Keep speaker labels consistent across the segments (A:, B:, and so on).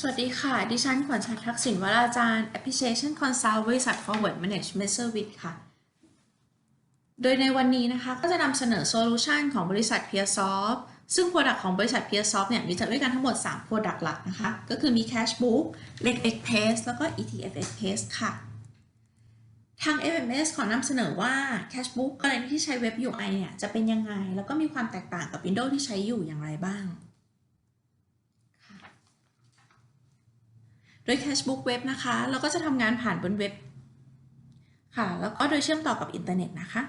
A: สวัสดีค่ะ ดิฉันขวัญชัยทักษิณวราจารย์ Application Consult บริษัท Forward Management Service ค่ะ โดยในวันนี้นะคะก็จะนำเสนอโซลูชันของบริษัท PeerSoft ซึ่ง Product ของบริษัท PeerSoft เนี่ยมีจัดด้วยกันทั้งหมด 3 Product หลักนะคะ ก็คือมี Cashbook Leg Express แล้วก็ ETF Express ค่ะ ทาง FMS ขอนำเสนอว่า Cashbook กรณีที่ใช้เว็บ UI เนี่ยจะเป็นยังไง แล้วก็มีความแตกต่างกับ Windows ที่ใช้อยู่อย่างไรบ้าง โดย Cashbook Web นะคะเราก็จะทำงานผ่านบนเว็บค่ะ แล้วก็โดยเชื่อมต่อกับอินเทอร์เน็ตนะคะ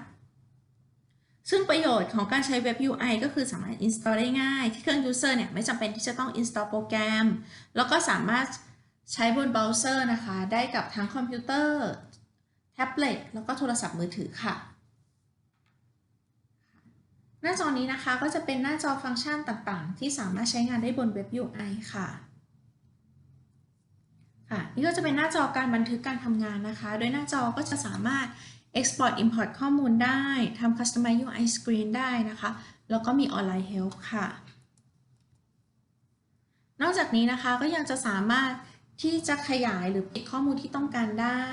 A: ซึ่งประโยชน์ของการใช้เว็บ UI ก็คือสามารถ install ได้ง่ายที่เครื่อง user เนี่ยไม่จำเป็นที่จะต้อง install โปรแกรม แล้วก็สามารถใช้บนเบราว์เซอร์นะคะ ได้กับทั้งคอมพิวเตอร์ แท็บเล็ต แล้วก็โทรศัพท์มือถือค่ะ หน้าจอนี้นะคะก็จะเป็นหน้าจอฟังก์ชันต่างๆ ที่สามารถใช้งานได้บนเว็บ UI ค่ะ ค่ะนี่ก็จะเป็นหน้าจอการบันทึกการทำงานนะคะ โดยหน้าจอก็จะสามารถ export import ข้อมูลได้ทำ customize UI screen ได้นะคะ แล้วก็มี online help ค่ะ นอกจากนี้นะคะก็ยังจะสามารถที่จะขยายหรือปิดข้อมูลที่ต้องการได้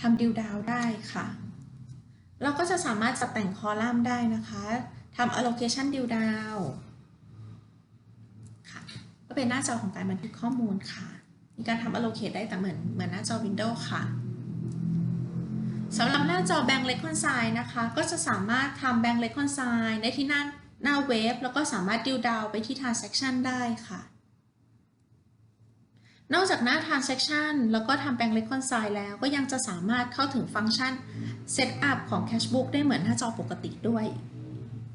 A: ทำดิวดาวได้ค่ะ เราก็จะสามารถจัดแต่งคอลัมน์ได้นะคะทำ allocation ดิวดาวค่ะ ก็เป็นหน้าจอของการบันทึกข้อมูลค่ะ มีการทำ allocate ได้แต่เหมือนเหมือนหน้าจอ Windows ค่ะสำหรับหน้าจอ Bank Reconcile นะคะ ก็จะสามารถทำ Bank Reconcile ได้ที่หน้าหน้าเว็บ แล้วก็สามารถดิวดาวไปที่ Transaction ได้ค่ะ นอกจากหน้า Transaction แล้วก็ทำ Bank Reconcile แล้วก็ยังจะสามารถเข้าถึงฟังก์ชัน Setup ของ Cashbook ได้เหมือนหน้าจอปกติด้วย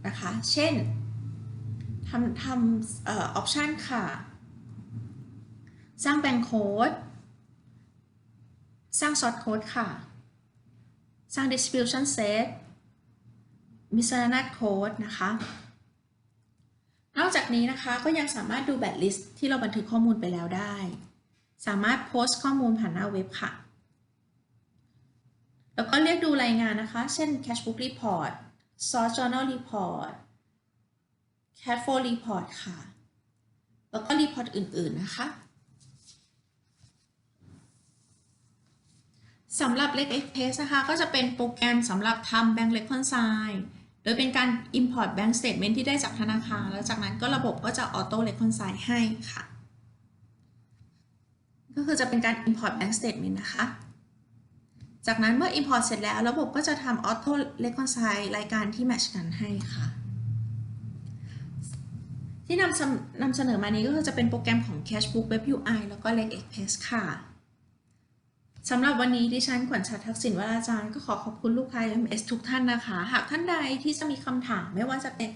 A: นะคะ เช่นทำทำเอ่อ option ค่ะ สร้างแบงโค้ด สร้างซอสโค้ดค่ะ สร้าง distribution set มี s าร n a t code นะคะ นอกจากนี้นะคะก็ยังสามารถดูแบตลิสต์ที่เราบันทึกข้อมูลไปแล้วได้ สามารถโพสต์ข้อมูลผ่านหน้าเว็บค่ะ แล้วก็เรียกดูรายงานนะคะ เช่น Cashbook Report Source Journal Report Cash Flow Report ค่ะ แล้วก็ report อื่นๆนะคะ สำหรับ Leg Express นะคะ ก็จะเป็นโปรแกรมสำหรับทำ Bank Reconcile โดยเป็นการ Import Bank Statement ที่ได้จากธนาคาร แล้วจากนั้นก็ระบบก็จะ Auto Reconcile ให้ค่ะ ก็คือจะเป็นการ Import Bank Statement นะคะ จากนั้นเมื่อ Import เสร็จแล้ว ระบบก็จะทำ Auto Reconcile รายการที่แมทช์กันให้ค่ะ ที่นำนำเสนอมานี้ก็คือจะเป็นโปรแกรมของ Cashbook Web UI แล้วก็ Leg Express ค่ะ สำหรับวันนี้ดิฉันขวัญชาทักษิณวราจารย์ก็ขอขอบคุณลูกค้า MS ทุกท่านนะคะ หากท่านใดที่จะมีคำถามไม่ว่าจะเป็น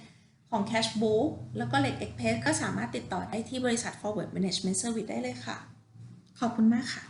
A: ของ Cashbook แล้วก็ Leg Express ก็สามารถติดต่อได้ที่บริษัท Forward Management Service ได้เลยค่ะ ขอบคุณมากค่ะ